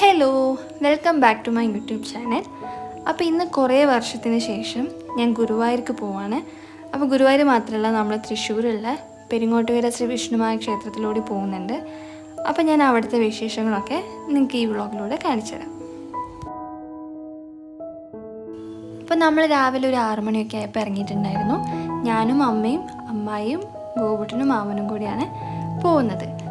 Hello welcome back to my YouTube channel അപ്പോൾ ഇന്ന് കുറേ വർഷത്തിന് ശേഷം ഞാൻ ഗുരുവായൂർക്ക് പോവാണ്. അപ്പോൾ ഗുരുവായൂർ മാത്രമല്ല നമ്മൾ തൃശ്ശൂരുള്ള പെരിങ്ങോട്ടുകര ശ്രീ വിഷ്ണുമായ ക്ഷേത്രത്തിലൂടെ പോകുന്നുണ്ട്. അപ്പോൾ ഞാൻ അവിടുത്തെ വിശേഷങ്ങളൊക്കെ നിങ്ങൾക്ക് ഈ വ്ളോഗിലൂടെ കാണിച്ചു തരാം. അപ്പോൾ നമ്മൾ രാവിലെ ഒരു ആറു മണിയൊക്കെ ആയപ്പോൾ ഇറങ്ങിയിട്ടുണ്ടായിരുന്നു. ഞാനും അമ്മയും അമ്മായിയും ഗോപുട്ടനും മാമനും കൂടിയാണ് പോകുന്നത്.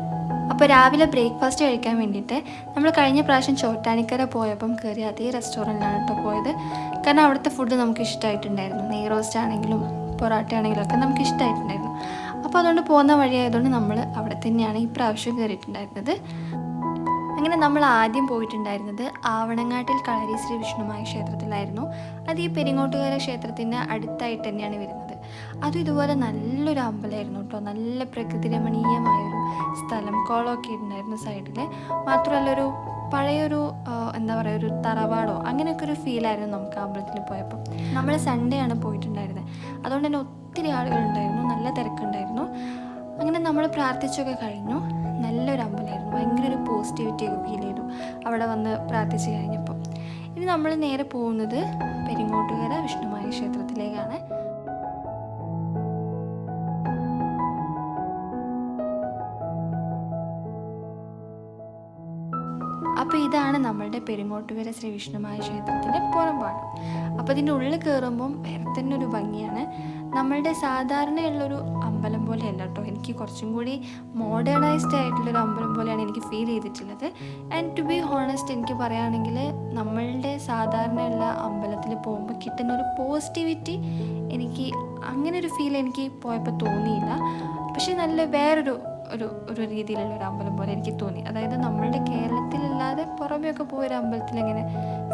അപ്പോൾ രാവിലെ ബ്രേക്ക്ഫാസ്റ്റ് കഴിക്കാൻ വേണ്ടിയിട്ട് നമ്മൾ കഴിഞ്ഞ പ്രാവശ്യം ചോട്ടാനിക്കര പോയപ്പം കയറി അതേ റെസ്റ്റോറന്റിലാണ് കേട്ടോ പോയത്. കാരണം അവിടുത്തെ ഫുഡ് നമുക്ക് ഇഷ്ടമായിട്ടുണ്ടായിരുന്നു നെയ് റോസ്റ്റ് ആണെങ്കിലും പൊറോട്ട ആണെങ്കിലും ഒക്കെ നമുക്ക് ഇഷ്ടമായിട്ടുണ്ടായിരുന്നു അപ്പോൾ അതുകൊണ്ട് പോകുന്ന വഴിയായതുകൊണ്ട് നമ്മൾ അവിടെ തന്നെയാണ് ഈ പ്രാവശ്യം കയറിയിട്ടുണ്ടായിരുന്നത് അങ്ങനെ നമ്മൾ ആദ്യം പോയിട്ടുണ്ടായിരുന്നത് ആവണങ്ങാട്ടിൽ കളരി ശ്രീ വിഷ്ണുമായ ക്ഷേത്രത്തിലായിരുന്നു. അത് ഈ പെരിങ്ങോട്ടുകര ക്ഷേത്രത്തിന്റെ അടുത്തായിട്ട് തന്നെയാണ് വരുന്നത്. അതും ഇതുപോലെ നല്ലൊരു അമ്പലമായിരുന്നു കേട്ടോ. നല്ല പ്രകൃതി രമണീയമായൊരു സ്ഥലം. കുളമൊക്കെ ഉണ്ടായിരുന്നു സൈഡിൽ മാത്രമല്ല ഒരു പഴയൊരു എന്താ പറയുക ഒരു തറവാടോ അങ്ങനെയൊക്കെ ഒരു ഫീലായിരുന്നു നമുക്ക് അമ്പലത്തിൽ പോയപ്പോൾ നമ്മൾ സൺഡേ ആണ് പോയിട്ടുണ്ടായിരുന്നത് അതുകൊണ്ട് തന്നെ ഒത്തിരി ആളുകളുണ്ടായിരുന്നു നല്ല തിരക്കുണ്ടായിരുന്നു. അങ്ങനെ നമ്മൾ പ്രാർത്ഥിച്ചൊക്കെ കഴിഞ്ഞു. നല്ലൊരു അമ്പലമായിരുന്നു. ഭയങ്കര ഒരു പോസിറ്റിവിറ്റി ഒക്കെ ഫീൽ ചെയ്തു അവിടെ വന്ന് പ്രാർത്ഥിച്ച് കഴിഞ്ഞപ്പോൾ ഇനി നമ്മൾ നേരെ പോകുന്നത് പെരിങ്ങോട്ടുകര വിഷ്ണുമായ ക്ഷേത്രത്തിലേക്കാണ്. അപ്പോൾ ഇതാണ് നമ്മളുടെ പെരുങ്ങോട്ടുവര ശ്രീ വിഷ്ണുമായ ക്ഷേത്രത്തിന്റെ പുറംപാട്. അപ്പോൾ ഇതിന്റെ ഉള്ളിൽ കയറുമ്പം വേറെ തന്നെ ഒരു ഭംഗിയാണ്. നമ്മളുടെ സാധാരണയുള്ളൊരു അമ്പലം പോലെയല്ല കേട്ടോ. എനിക്ക് കുറച്ചും കൂടി മോഡേണൈസ്ഡ് ആയിട്ടുള്ളൊരു അമ്പലം പോലെയാണ് എനിക്ക് ഫീൽ ചെയ്തിട്ടുള്ളത്. ആൻഡ് ടു ബി ഹോണസ്റ്റ് എനിക്ക് പറയുകയാണെങ്കിൽ നമ്മളുടെ സാധാരണയുള്ള അമ്പലത്തിൽ പോകുമ്പോൾ കിട്ടുന്ന ഒരു പോസിറ്റിവിറ്റി എനിക്ക് അങ്ങനെ ഒരു ഫീൽ എനിക്ക് പോയപ്പോൾ തോന്നിയില്ല. പക്ഷേ നല്ല വേറൊരു ഒരു ഒരു രീതിയിലുള്ള ഒരു അമ്പലം പോലെ എനിക്ക് തോന്നി. അതായത് നമ്മളുടെ കേരളത്തിലല്ലാതെ പുറമെയൊക്കെ പോയ ഒരു അമ്പലത്തിൽ എങ്ങനെ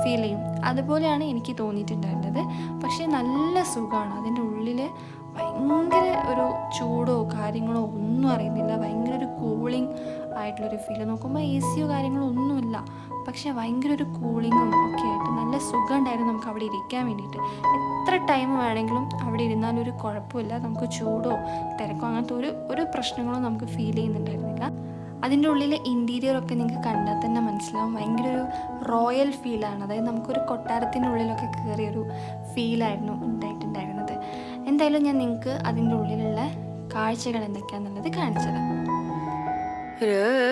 ഫീൽ ചെയ്യും? അതുപോലെയാണ് എനിക്ക് തോന്നിയിട്ടുണ്ടായിരുന്നത്. പക്ഷേ നല്ല സുഖമാണ്. അതിന്റെ ഉള്ളിൽ ഭയങ്കര ഒരു ചൂടോ കാര്യങ്ങളോ ഒന്നും അറിയുന്നില്ല. ഭയങ്കര ഒരു കൂളിംഗ് ആയിട്ടുള്ളൊരു ഫീൽ നോക്കുമ്പോൾ എ സിയോ കാര്യങ്ങളോ ഒന്നുമില്ല. പക്ഷേ ഭയങ്കര ഒരു കൂളിങ്ങും ഒക്കെ ആയിട്ട് നല്ല സുഖം ഉണ്ടായിരുന്നു നമുക്ക് അവിടെ ഇരിക്കാൻ വേണ്ടിയിട്ട്. എത്ര ടൈം വേണമെങ്കിലും അവിടെ ഇരുന്നാലും ഒരു കുഴപ്പമില്ല. നമുക്ക് ചൂടോ തിരക്കോ അങ്ങനത്തെ ഒരു ഒരു പ്രശ്നങ്ങളോ നമുക്ക് ഫീൽ ചെയ്യുന്നുണ്ടായിരുന്നില്ല. അതിന്റെ ഉള്ളിലെ ഇന്റീരിയറൊക്കെ നിങ്ങൾക്ക് കണ്ടാൽ തന്നെ മനസ്സിലാവും. ഭയങ്കര ഒരു റോയൽ ഫീലാണ് അതായത് നമുക്കൊരു കൊട്ടാരത്തിന്റെ ഉള്ളിലൊക്കെ കയറിയൊരു ഫീലായിരുന്നു ഉണ്ടായിട്ടുണ്ടായിരുന്നത്. എന്തായാലും ഞാൻ നിങ്ങൾക്ക് അതിന്റെ ഉള്ളിലുള്ള കാഴ്ചകൾ എന്തൊക്കെയാണെന്നുള്ളത് കാണിച്ചു Yeah.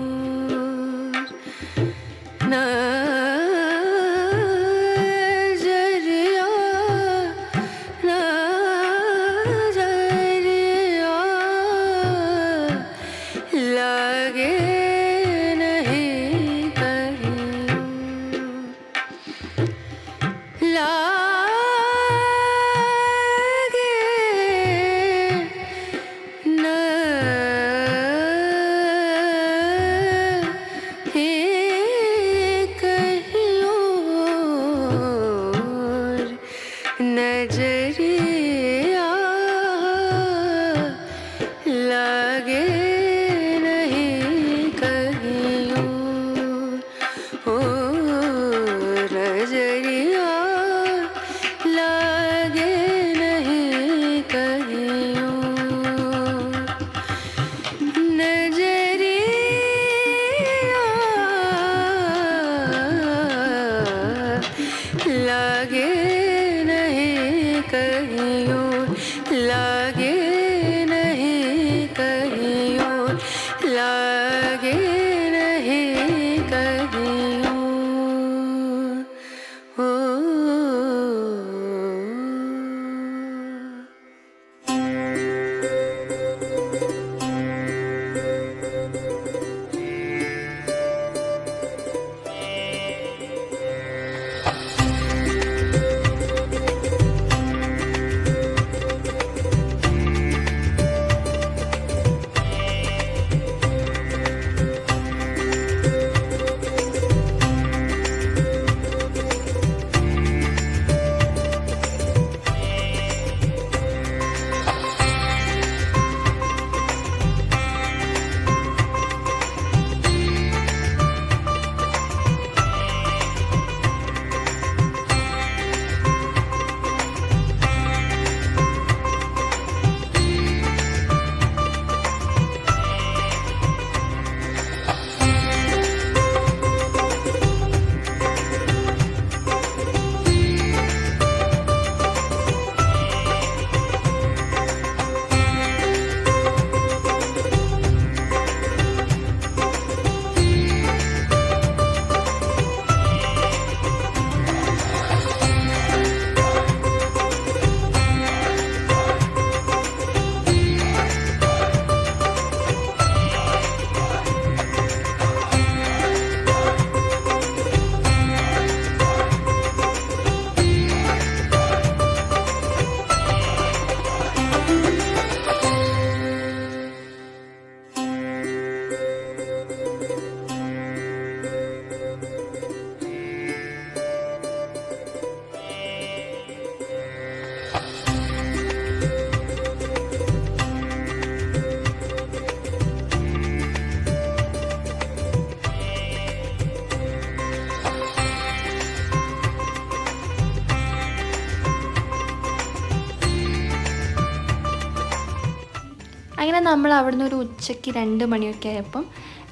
നമ്മൾ അവിടുന്ന് ഒരു ഉച്ചയ്ക്ക് രണ്ട് മണിയൊക്കെ ആയപ്പം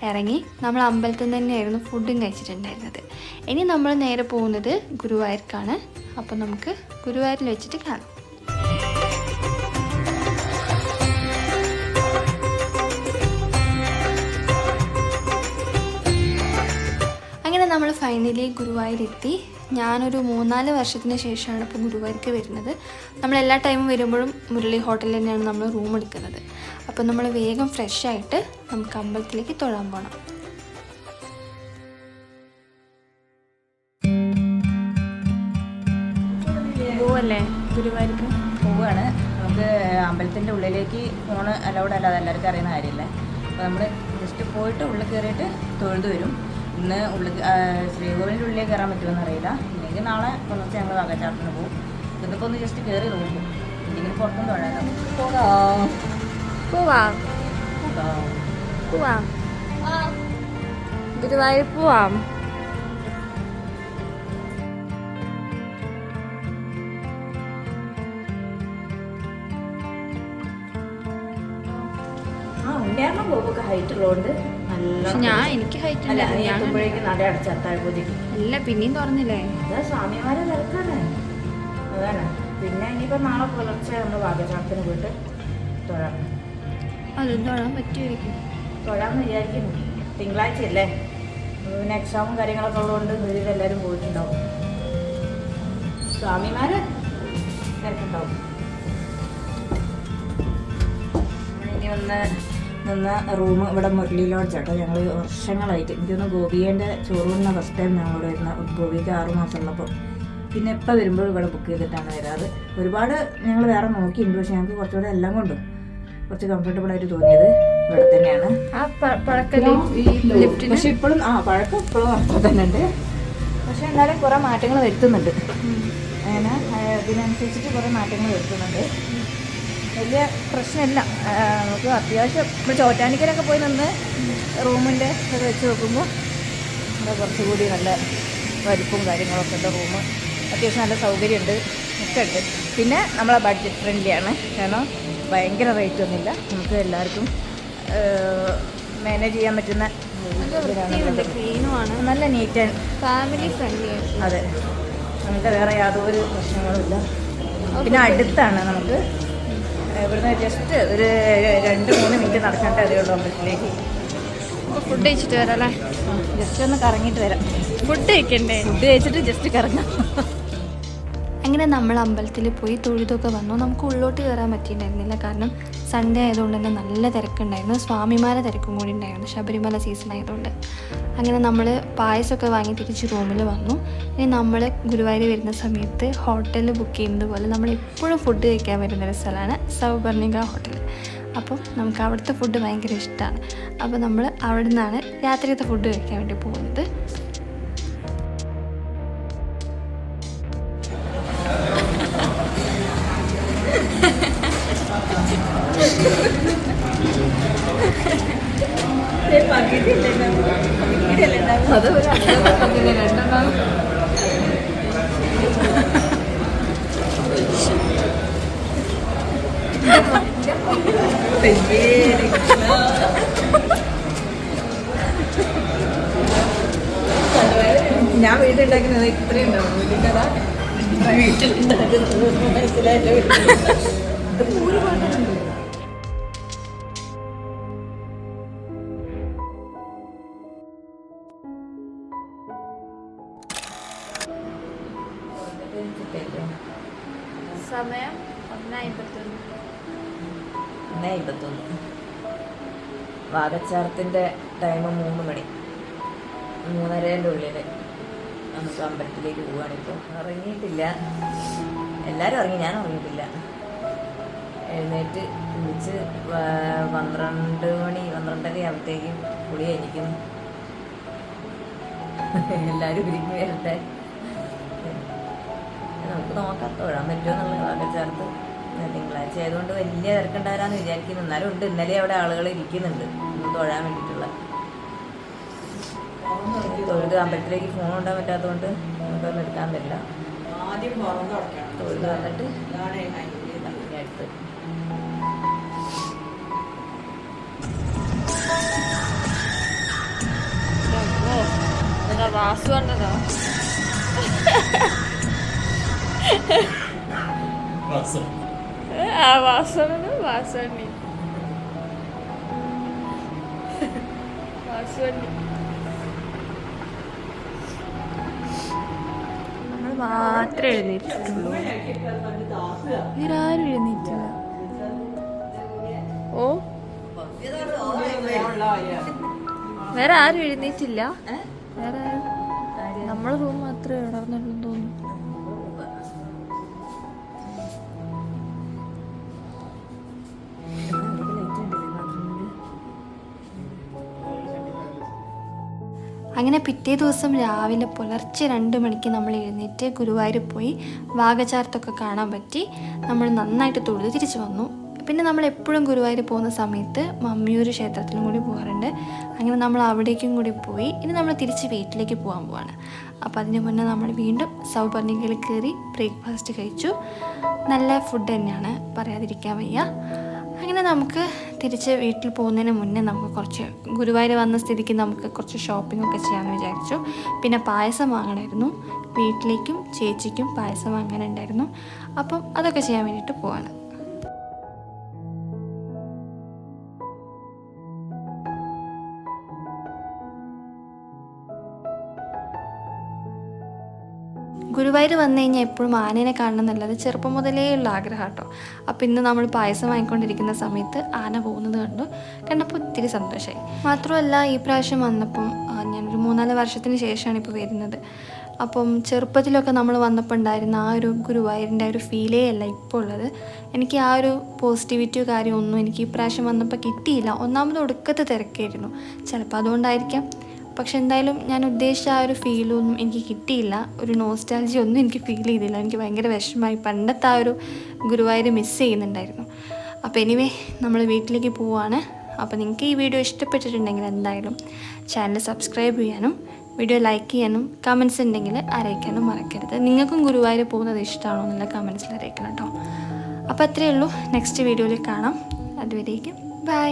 ഇറങ്ങി നമ്മൾ അമ്പലത്തിൽ നിന്ന് തന്നെയായിരുന്നു ഫുഡും കഴിച്ചിട്ടുണ്ടായിരുന്നത്. ഇനി നമ്മൾ നേരെ പോകുന്നത് ഗുരുവായൂർക്കാണ്. അപ്പം നമുക്ക് ഗുരുവായൂരിൽ വെച്ചിട്ട് കാണാം. അങ്ങനെ നമ്മൾ ഫൈനലി ഗുരുവായൂരെത്തി. ഞാനൊരു മൂന്നാൽ വർഷത്തിന് ശേഷമാണ് ഇപ്പോൾ ഗുരുവായൂർക്ക് വരുന്നത്. നമ്മൾ എല്ലാ ടൈമും വരുമ്പോഴും മുരളി ഹോട്ടലിൽ തന്നെയാണ് നമ്മൾ റൂം എടുക്കുന്നത്. അപ്പോൾ നമ്മൾ വേഗം ഫ്രഷ് ആയിട്ട് നമുക്ക് അമ്പലത്തിലേക്ക് തൊഴാൻ പോകണം പോവല്ലേ? ഗുരുവായൂർക്ക് പോവുകയാണ് നമുക്ക് അമ്പലത്തിന്റെ ഉള്ളിലേക്ക് ഫോണ് അലൗഡ് അല്ലാതെ എല്ലാവർക്കും അറിയുന്ന കാര്യമല്ലേ? അപ്പോൾ നമ്മൾ ജസ്റ്റ് പോയിട്ട് ഉള്ളിൽ കയറിയിട്ട് തൊഴുതു വരും. ഇന്ന് ഉള്ളിൽ ശ്രീകോവിലിന്റെ ഉള്ളിലേക്ക് കയറാൻ പറ്റുമെന്ന് അറിയില്ല. ഇല്ലെങ്കിൽ നാളെ പുലർച്ചെ ഞങ്ങൾ വാഗച്ചാട്ടത്തിന് പോകും. ഇതിപ്പോൾ ഒന്ന് ജസ്റ്റ് കയറി നോക്കും. ഇല്ലെങ്കിൽ പുറത്തും നമുക്ക് പോകാം. പോവാം. പോവാം. ഗുരുവായൂർ പോവാം. പോകുമ്പോൾ ഹൈറ്റ് ഉള്ളതുകൊണ്ട് നല്ല ഞാൻ എനിക്ക് ഹൈറ്റ് അല്ല നട അല്ല പിന്നെയും തുറന്നില്ലേ? അതാ സ്വാമിമാരെ തിരക്കാണ്. അതാണ്. പിന്നെ ഇനിയിപ്പോൾ നാളെ പുലർച്ചെ നമ്മൾ വാഗചാട്ടത്തിന് പോയിട്ട് തൊഴാം. അതും തൊഴാൻ പറ്റുമായിരിക്കും തൊഴാന്ന് വിചാരിക്കുന്നു. തിങ്കളാഴ്ച അല്ലേ പിന്നെ എക്സാമും കാര്യങ്ങളൊക്കെ ഉള്ളതുകൊണ്ട് എല്ലാവരും പോയിട്ടുണ്ടാവും. സ്വാമിമാര് തിരക്കുണ്ടാവും. ഇനി ഒന്ന് നിന്ന റൂം ഇവിടെ മുരളി ലോഡ്ജ് കേട്ടോ ഞങ്ങൾ വർഷങ്ങളായിട്ട്. എനിക്കൊന്ന് ഗോപിയേന്റെ ചോറൂണിന് ഫസ്റ്റ് ടൈം ഞങ്ങളോട് വരുന്ന ഗോപിക്ക് ആറു മാസം ഉള്ളപ്പോൾ പിന്നെ എപ്പോൾ വരുമ്പോഴും ഇവിടെ ബുക്ക് ചെയ്തിട്ടാണ് വരാറ്. ഒരുപാട് ഞങ്ങൾ വേറെ നോക്കിയിട്ടുണ്ട്. പക്ഷെ ഞങ്ങൾക്ക് കുറച്ചുകൂടെ എല്ലാം കൊണ്ടും കുറച്ച് കംഫർട്ടബിൾ ആയിട്ട് തോന്നിയത് ഇവിടെ തന്നെയാണ്. പക്ഷെ ഇപ്പോഴും ആ പഴക്കം ഇപ്പോഴും അത്ര തന്നെ ഉണ്ട്. പക്ഷെ എന്നാലും കുറേ മാറ്റങ്ങൾ വരുത്തുന്നുണ്ട്. അങ്ങനെ അതിനനുസരിച്ചിട്ട് ഇതിനനുസരിച്ചിട്ട് കുറേ മാറ്റങ്ങൾ വരുത്തുന്നുണ്ട്. വലിയ പ്രശ്നമില്ല. നമുക്ക് അത്യാവശ്യം ഇപ്പം ചോറ്റാനിക്കലൊക്കെ പോയി നിന്ന് റൂമിന്റെ ഇത് വെച്ച് നോക്കുമ്പോൾ ഇവിടെ കുറച്ചുകൂടി നല്ല വലിപ്പും കാര്യങ്ങളൊക്കെ ഉണ്ട് റൂം. അത്യാവശ്യം നല്ല സൗകര്യമുണ്ട്. ഒക്കെ ഉണ്ട്. പിന്നെ നമ്മളെ ബഡ്ജറ്റ് ഫ്രണ്ട്ലിയാണ് കാരണം ഭയങ്കര റേറ്റ് ഒന്നുമില്ല. നമുക്ക് എല്ലാവർക്കും മാനേജ് ചെയ്യാൻ പറ്റുന്ന നല്ല നീറ്റ് ആൻഡ് ഫാമിലി ഫ്രണ്ട്ലി അതെ. നമുക്ക് വേറെ യാതൊരു പ്രശ്നങ്ങളുമില്ല. പിന്നെ അടുത്താണ് നമുക്ക്. ഇവിടുന്ന് ജസ്റ്റ് ഒരു രണ്ട് മൂന്ന് മിനിറ്റ് നടക്കേണ്ട അതേ ഉള്ളൂ അമ്പലത്തിലേക്ക്. ഫുഡ് കഴിച്ചിട്ട് വരാം അല്ലേ? ജസ്റ്റ് ഒന്ന് കറങ്ങിയിട്ട് വരാം. ഫുഡ് കഴിക്കണ്ടേ? ഫുഡ് കഴിച്ചിട്ട് ജസ്റ്റ് കറങ്ങാം. അങ്ങനെ നമ്മൾ അമ്പലത്തിൽ പോയി തൊഴുതൊക്കെ വന്നു. നമുക്ക് ഉള്ളോട്ട് കയറാൻ പറ്റിയിട്ടുണ്ടായിരുന്നില്ല. കാരണം സൺഡേ ആയതുകൊണ്ട് തന്നെ നല്ല തിരക്കുണ്ടായിരുന്നു. സ്വാമിമാരെ തിരക്കും കൂടി ഉണ്ടായിരുന്നു. ശബരിമല സീസൺ ആയതുകൊണ്ട്. അങ്ങനെ നമ്മൾ പായസമൊക്കെ വാങ്ങി തിരിച്ച് റൂമിൽ വന്നു. ഇനി നമ്മൾ ഗുരുവായൂർ വരുന്ന സമയത്ത് ഹോട്ടലിൽ ബുക്ക് ചെയ്യുന്നത് പോലെ നമ്മൾ എപ്പോഴും ഫുഡ് കഴിക്കാൻ വരുന്നൊരു സ്ഥലമാണ് സൗപർണിക ഹോട്ടൽ അപ്പം നമുക്ക് അവിടുത്തെ ഫുഡ് ഭയങ്കര ഇഷ്ടമാണ്. അപ്പോൾ നമ്മൾ അവിടെ നിന്നാണ് രാത്രിയത്തെ ഫുഡ് കഴിക്കാൻ വേണ്ടി പോകുന്നത്. ഞാൻ വീട്ടിലുണ്ടാക്കുന്നത് ഇത്രയും ഉണ്ടാവും. വീട്ടിലതാ വീട്ടിലുണ്ടാക്കുന്നത് മനസ്സിലായിട്ട് വാഗച്ചാർത്തിന്റെ ടൈം മൂന്ന് മണി. മൂന്നരേന്റെ ഉള്ളിൽ നമുക്ക് അമ്പലത്തിലേക്ക് പോവുകയാണിപ്പോൾ ഇറങ്ങിയിട്ടില്ല എല്ലാവരും ഇറങ്ങി ഞാൻ ഇറങ്ങിയിട്ടില്ല എഴുന്നേറ്റ് കുളിച്ച് പന്ത്രണ്ട് മണി പന്ത്രണ്ടര ആകുമ്പോഴത്തേക്കും കുളി കഴിഞ്ഞിരിക്കുന്നു. എല്ലാവരും ഒരുങ്ങി വരട്ടെ. നമുക്ക് നോക്കാം തൊഴാൻ പറ്റുമോ എന്നുള്ള ചേർത്ത്. തിങ്കളാഴ്ച ആയതുകൊണ്ട് വലിയ തിരക്കുണ്ടാവില്ലാന്ന് വിചാരിക്കുന്നു. എന്നാലും ഉണ്ട് ഇന്നലെ അവിടെ ആളുകൾ ഇരിക്കുന്നുണ്ട്. നമുക്ക് തൊഴാൻ വേണ്ടിയിട്ടുള്ള. തൊഴുത് അമ്പലത്തിലേക്ക് ഫോൺ ഉണ്ടാൻ പറ്റാത്തതുകൊണ്ട് നമുക്കൊന്നും എടുക്കാൻ പറ്റില്ല. തൊഴുത് വന്നിട്ട് അടുത്ത് വാസു കണ്ടതോ ആ വാസു വാസു നമ്മൾ മാത്രമേ എഴുന്നേറ്റിട്ടുള്ളൂ. ഇവരാരും എഴുന്നേറ്റില്ല. ഓ? വേറെ ആരും എഴുന്നേറ്റില്ല? വേറെ ആരും? നമ്മളെ റൂം മാത്രമേ ഉണർന്നുള്ളൂ തോന്നുന്നു. അങ്ങനെ പിറ്റേ ദിവസം രാവിലെ പുലർച്ചെ രണ്ട് മണിക്ക് നമ്മൾ എഴുന്നേറ്റ് ഗുരുവായൂർ പോയി വാഗചാർത്തൊക്കെ കാണാൻ പറ്റി. നമ്മൾ നന്നായിട്ട് തൊഴുത് തിരിച്ചു വന്നു. പിന്നെ നമ്മൾ എപ്പോഴും ഗുരുവായൂർ പോകുന്ന സമയത്ത് മമ്മിയൂർ ക്ഷേത്രത്തിലും കൂടി പോകാറുണ്ട്. അങ്ങനെ നമ്മൾ അവിടേക്കും കൂടി പോയി. ഇനി നമ്മൾ തിരിച്ച് വീട്ടിലേക്ക് പോകാൻ പോവാണ്. അപ്പോൾ അതിന് മുന്നേ നമ്മൾ വീണ്ടും സൗപർണികയിൽ കയറി ബ്രേക്ക്ഫാസ്റ്റ് കഴിച്ചു. നല്ല ഫുഡ് തന്നെയാണ്. പറയാതിരിക്കാൻ വയ്യ. അങ്ങനെ നമുക്ക് തിരിച്ച് വീട്ടിൽ പോകുന്നതിന് മുന്നേ നമുക്ക് കുറച്ച് ഗുരുവായൂർ വന്ന സ്ഥിതിക്ക് നമുക്ക് കുറച്ച് ഷോപ്പിംഗ് ഒക്കെ ചെയ്യാമെന്ന് വിചാരിച്ചു. പിന്നെ പായസം വാങ്ങണമായിരുന്നു. വീട്ടിലേക്കും ചേച്ചിക്കും പായസം വാങ്ങാനുണ്ടായിരുന്നു. അപ്പം അതൊക്കെ ചെയ്യാൻ വേണ്ടിയിട്ട് പോവാണ്. ഗുരുവായൂർ വന്നു കഴിഞ്ഞാൽ എപ്പോഴും ആനേനെ കാണണം എന്നുള്ളത് ചെറുപ്പം മുതലേ ഉള്ള ആഗ്രഹം കേട്ടോ അപ്പോൾ ഇന്ന് നമ്മൾ പായസം വാങ്ങിക്കൊണ്ടിരിക്കുന്ന സമയത്ത് ആന പോകുന്നത് കണ്ടു. കണ്ടപ്പോൾ ഒത്തിരി സന്തോഷമായി മാത്രമല്ല ഈ പ്രാവശ്യം വന്നപ്പം ഞാനൊരു മൂന്നാൽ വർഷത്തിന് ശേഷമാണ് ഇപ്പോൾ വരുന്നത്. അപ്പം ചെറുപ്പത്തിലൊക്കെ നമ്മൾ വന്നപ്പോൾ ഉണ്ടായിരുന്ന ആ ഒരു ഗുരുവായൂരിന്റെ ഒരു ഫീലേ അല്ല ഇപ്പോൾ ഉള്ളത്. എനിക്ക് ആ ഒരു പോസിറ്റിവിറ്റിയോ കാര്യമൊന്നും എനിക്ക് ഈ പ്രാവശ്യം വന്നപ്പോൾ കിട്ടിയില്ല. ഒന്നാമത് ഒടുക്കത്തെ തിരക്കായിരുന്നു. ചിലപ്പോൾ അതുകൊണ്ടായിരിക്കാം. പക്ഷെ എന്തായാലും ഞാൻ ഉദ്ദേശിച്ച ആ ഒരു ഫീലൊന്നും എനിക്ക് കിട്ടിയില്ല. ഒരു നോസ്റ്റാലജി ഒന്നും എനിക്ക് ഫീൽ ചെയ്തില്ല. എനിക്ക് ഭയങ്കര വിഷമമായി. പണ്ടത്തെ ആ ഒരു ഗുരുവായൂർ മിസ് ചെയ്യുന്നുണ്ടായിരുന്നു. അപ്പോൾ എനിവേ നമ്മൾ വീട്ടിലേക്ക് പോവുകയാണ് അപ്പോൾ നിങ്ങൾക്ക് ഈ വീഡിയോ ഇഷ്ടപ്പെട്ടിട്ടുണ്ടെങ്കിൽ എന്തായാലും ചാനൽ സബ്സ്ക്രൈബ് ചെയ്യാനും വീഡിയോ ലൈക്ക് ചെയ്യാനും കമൻസ് ഉണ്ടെങ്കിൽ അറിയിക്കാനും മറക്കരുത്. നിങ്ങൾക്കും ഗുരുവായൂർ പോകുന്നത് ഇഷ്ടമാണോ എന്നുള്ള കമൻസിൽ അറിയിക്കണം കേട്ടോ അപ്പോൾ അത്രയേ ഉള്ളൂ. നെക്സ്റ്റ് വീഡിയോയിൽ കാണാം. അതുവരേക്കും ബൈ